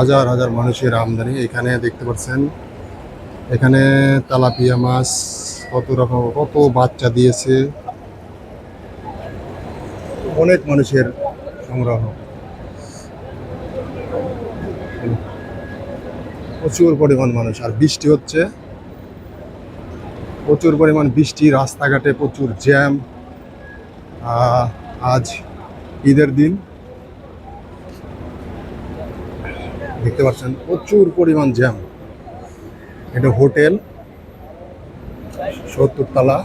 হাজার হাজার মানুষের আমদানি এখানে দেখতে পাচ্ছেন। এখানে তালাপিয়া মাছ কত রকম, কত বাচ্চা দিয়েছে। অনেক মানুষের সংগ্রহ। প্রচুর পরিমাণ মানুষ, আর বৃষ্টি হচ্ছে। প্রচুর পরিমাণ বৃষ্টি, রাস্তাঘাটে প্রচুর জ্যাম। আজ ঈদের দিন। দেখতে পাচ্ছেন, প্রচুর পরিমাণ জ্যাম এটা হোটেল, সত্তর তলা।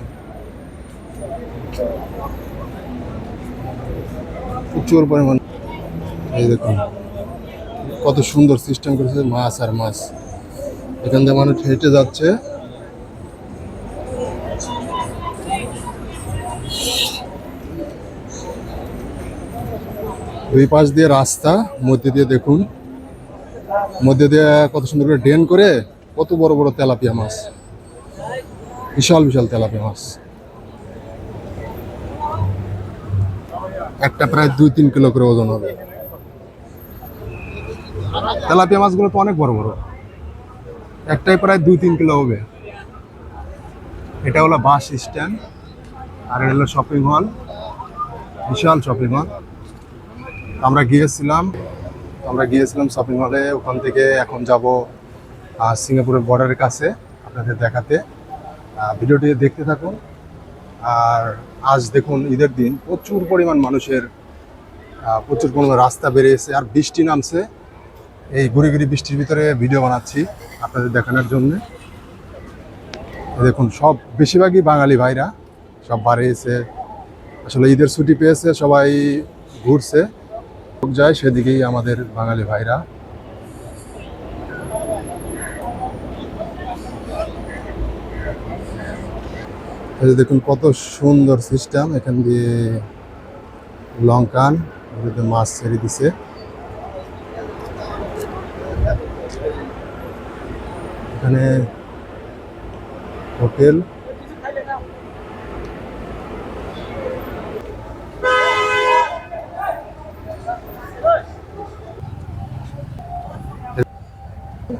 প্রচুর পরিমাণ এই দেখুন, কত সুন্দর সিস্টেম করেছে মাছ আর মাছ। এখান থেকে মানুষ হেঁটে যাচ্ছে। দুই পাশ দিয়ে রাস্তা, মধ্যে দিয়ে দেখুন। মধ্যে দিয়ে কত সুন্দর করে ড্রেন করে কত বড় বড় তেলাপিয়া মাছ। বিশাল বিশাল তেলাপিয়া মাছ। একটা প্রায় দুই তিন কিলো করে ওজন হবে। তেলাপিয়া মাছগুলো তো অনেক বড় বড়। একটাই প্রায় দুই তিন কিলো হবে। এটা হলো বাস স্ট্যান্ড, আর এটা হলো শপিং হল। বিশাল শপিং হল। আমরা গিয়েছিলাম আমরা গিয়েছিলাম শপিং মলে ওখান থেকে এখন যাব সিঙ্গাপুরের বর্ডারের কাছে আপনাদের দেখাতে। ভিডিওটি দেখতে থাকুন। আর আজ দেখুন ঈদের দিন, প্রচুর পরিমাণ মানুষের প্রচুর পরিমাণ রাস্তা বেরিয়েছে আর বৃষ্টি নামছে। এই গুড়ি গুড়ি বৃষ্টির ভিতরে ভিডিও বানাচ্ছি আপনাদের দেখানোর জন্য। দেখুন, সব বেশিরভাগই বাঙালি ভাইরা, সব বাড়িয়েছে আসলে ঈদের ছুটি পেয়েছে, সবাই ঘুরছে। যায়, সেদিকেই আমাদের বাঙালি ভাইরা। দেখুন কত সুন্দর সিস্টেম এখান দিয়ে লঙ্কান মাছ ছেড়ে দিছে। এখানে হোটেল এত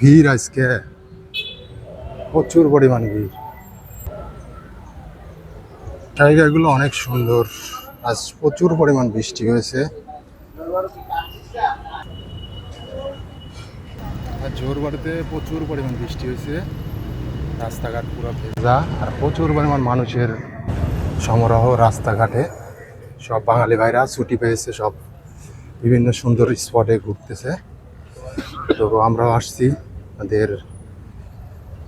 ভিড় আজকে। প্রচুর পরিমাণ ভিড়। জায়গাগুলো অনেক সুন্দর। আজ প্রচুর পরিমাণ বৃষ্টি হয়েছে আর জোরবাড়িতে প্রচুর পরিমাণ বৃষ্টি হয়েছে। রাস্তাঘাট পুরো ভেজা আর প্রচুর পরিমাণ মানুষের সমারোহ রাস্তাঘাটে। সব বাঙালি ভাইরা ছুটি পেয়েছে, সব বিভিন্ন সুন্দর স্পটে ঘুরতেছে। তো আমরাও আসছি আমাদের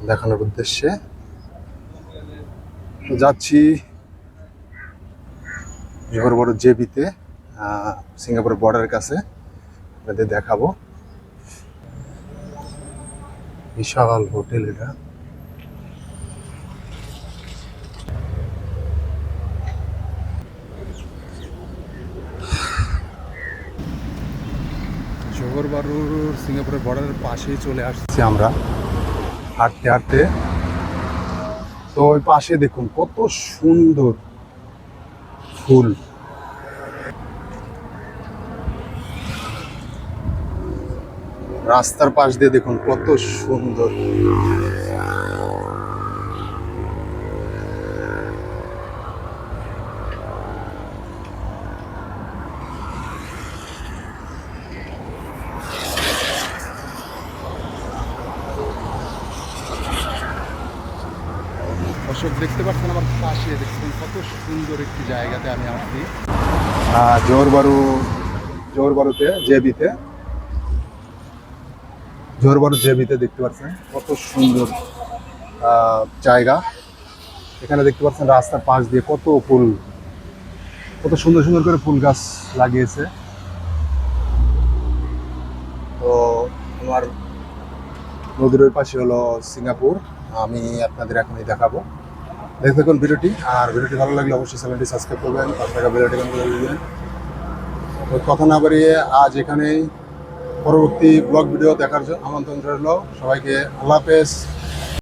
দেখানোর উদ্দেশ্যে। যাচ্ছি বড় জেবিতে সিঙ্গাপুর বর্ডারের কাছে। আপনাদের দেখাবো। বিশাল হোটেল এটা। জোহর বারুর সিঙ্গাপুরের বর্ডারের পাশেই চলে আসছি আমরা। হাঁটতে হাঁটতে। তো ওই পাশে দেখুন কত সুন্দর ফুল। রাস্তার পাশ দিয়ে দেখুন কত সুন্দর। দর্শক দেখতে পাচ্ছেন আমার পাশে দেখছেন কত সুন্দর একটি জায়গাতে আমি আসছি। জোরবারু জোরবারুতে জেবিতে। জোরবারু জেবিতে দেখতে পাচ্ছেন কত সুন্দর জায়গা। এখানে দেখতে পাচ্ছেন রাস্তার পাশ দিয়ে কত ফুল, কত সুন্দর সুন্দর করে ফুল গাছ লাগিয়েছে। তো আমার নদীর ওই পাশে হলো সিঙ্গাপুর, আমি আপনাদের এখনই দেখাবো। দেখতে থাকুন ভিডিওটি, আর ভিডিওটি ভালো লাগলে অবশ্যই চ্যানেলটি সাবস্ক্রাইব করবেন, পাশে থাকা ভিডিওটি কথা না বাড়িয়ে আজ এখানেই পরবর্তী ব্লগ ভিডিও দেখার জন্য আমন্ত্রণ রইল। সবাইকে আল্লাহ হাফেজ।